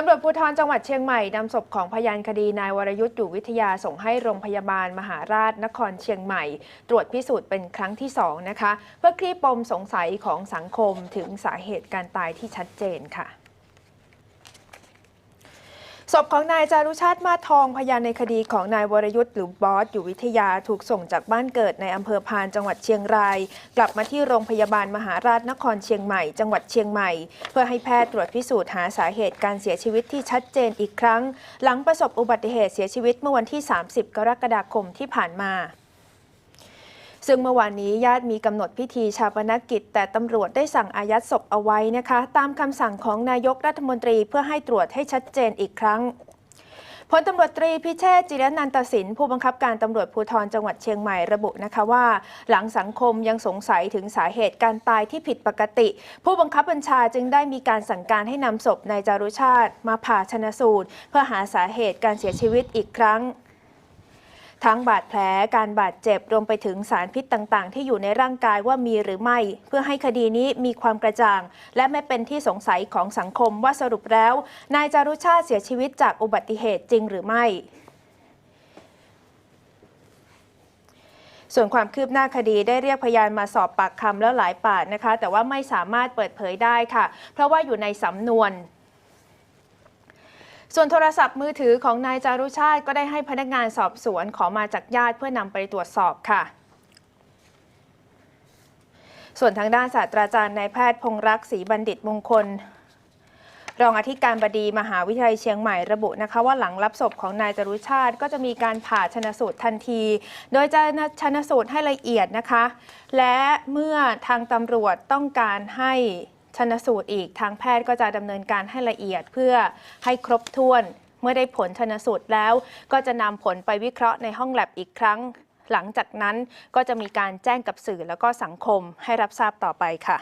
ตำรวจภูธรจังหวัดเชียงใหม่นำศพของพยานคดีนายวรยุทธ์อยู่วิทยาส่งให้โรงพยาบาลมหาราชนครเชียงใหม่ ตรวจพิสูจน์เป็นครั้งที่สองนะคะ เพื่อคลี่ปมสงสัยของสังคมถึงสาเหตุการตายที่ชัดเจนค่ะ ศพของนายจารุชาติมาทองพยานในคดีของนายวรยุทธ์หรือบอสอยู่วิทยาถูกส่งจากบ้านเกิดในอำเภอพานจังหวัดเชียงราย กลับมาที่โรงพยาบาลมหาราชนครเชียงใหม่ จังหวัดเชียงใหม่ เพื่อให้แพทย์ตรวจพิสูจน์หาสาเหตุการเสียชีวิตที่ชัดเจนอีกครั้ง หลังประสบอุบัติเหตุเสียชีวิตเมื่อวันที่ 30 กรกฎาคมที่ผ่านมา ซึ่งเมื่อวานนี้ญาติมีกำหนดพิธีชาปนกิจ แต่ตำรวจได้สั่งอายัดศพเอาไว้นะคะ ตามคำสั่งของนายกรัฐมนตรีเพื่อให้ตรวจให้ชัดเจนอีกครั้งพลตำรวจตรีพิเชษจิรนันตสิน ผู้บังคับการตำรวจภูธรจังหวัดเชียงใหม่ระบุนะคะว่า หลังสังคมยังสงสัยถึงสาเหตุการตายที่ผิดปกติ ผู้บังคับบัญชาจึงได้มีการสั่งการให้นำศพนายจารุชาติ มาผ่าชนะสูตร เพื่อหาสาเหตุการเสียชีวิตอีกครั้ง ทั้งบาดแผลการบาดเจ็บรวมไปถึงสารพิษต่างๆ ที่อยู่ในร่างกายว่ามีหรือไม่ เพื่อให้คดีนี้มีความกระจ่าง และไม่เป็นที่สงสัยของสังคมว่าสรุปแล้ว นายจารุชาติเสียชีวิตจากอุบัติเหตุจริงหรือไม่ส่วนความคืบหน้าคดีได้เรียกพยานมาสอบปากคำแล้วหลายปากนะคะ แต่ว่าไม่สามารถเปิดเผยได้ค่ะ เพราะว่าอยู่ในสำนวน ส่วนโทรศัพท์มือถือของนายจารุชาติก็ได้ให้พนักงานสอบสวนขอมาจากญาติเพื่อนำไปตรวจสอบค่ะส่วนทางด้านศาสตราจารย์นายแพทย์พงรักษ์ศรีบัณฑิตมงคล รองอธิการบดีมหาวิทยาลัยเชียงใหม่ระบุนะคะ ว่าหลังรับศพของนายจรุชาติ ก็จะมีการผ่าชนสูตรทันที โดยจะชนสูตรให้ละเอียดนะคะ และเมื่อทางตำรวจต้องการให้ ชนสูตรอีกทางแพทย์ก็จะดำเนินการให้ละเอียดเพื่อให้ครบถ้วน เมื่อได้ผลชนสูตรแล้ว ก็จะนำผลไปวิเคราะห์ในห้องแลบอีกครั้ง หลังจากนั้นก็จะมีการแจ้งกับสื่อแล้วก็สังคมให้รับทราบต่อไปค่ะ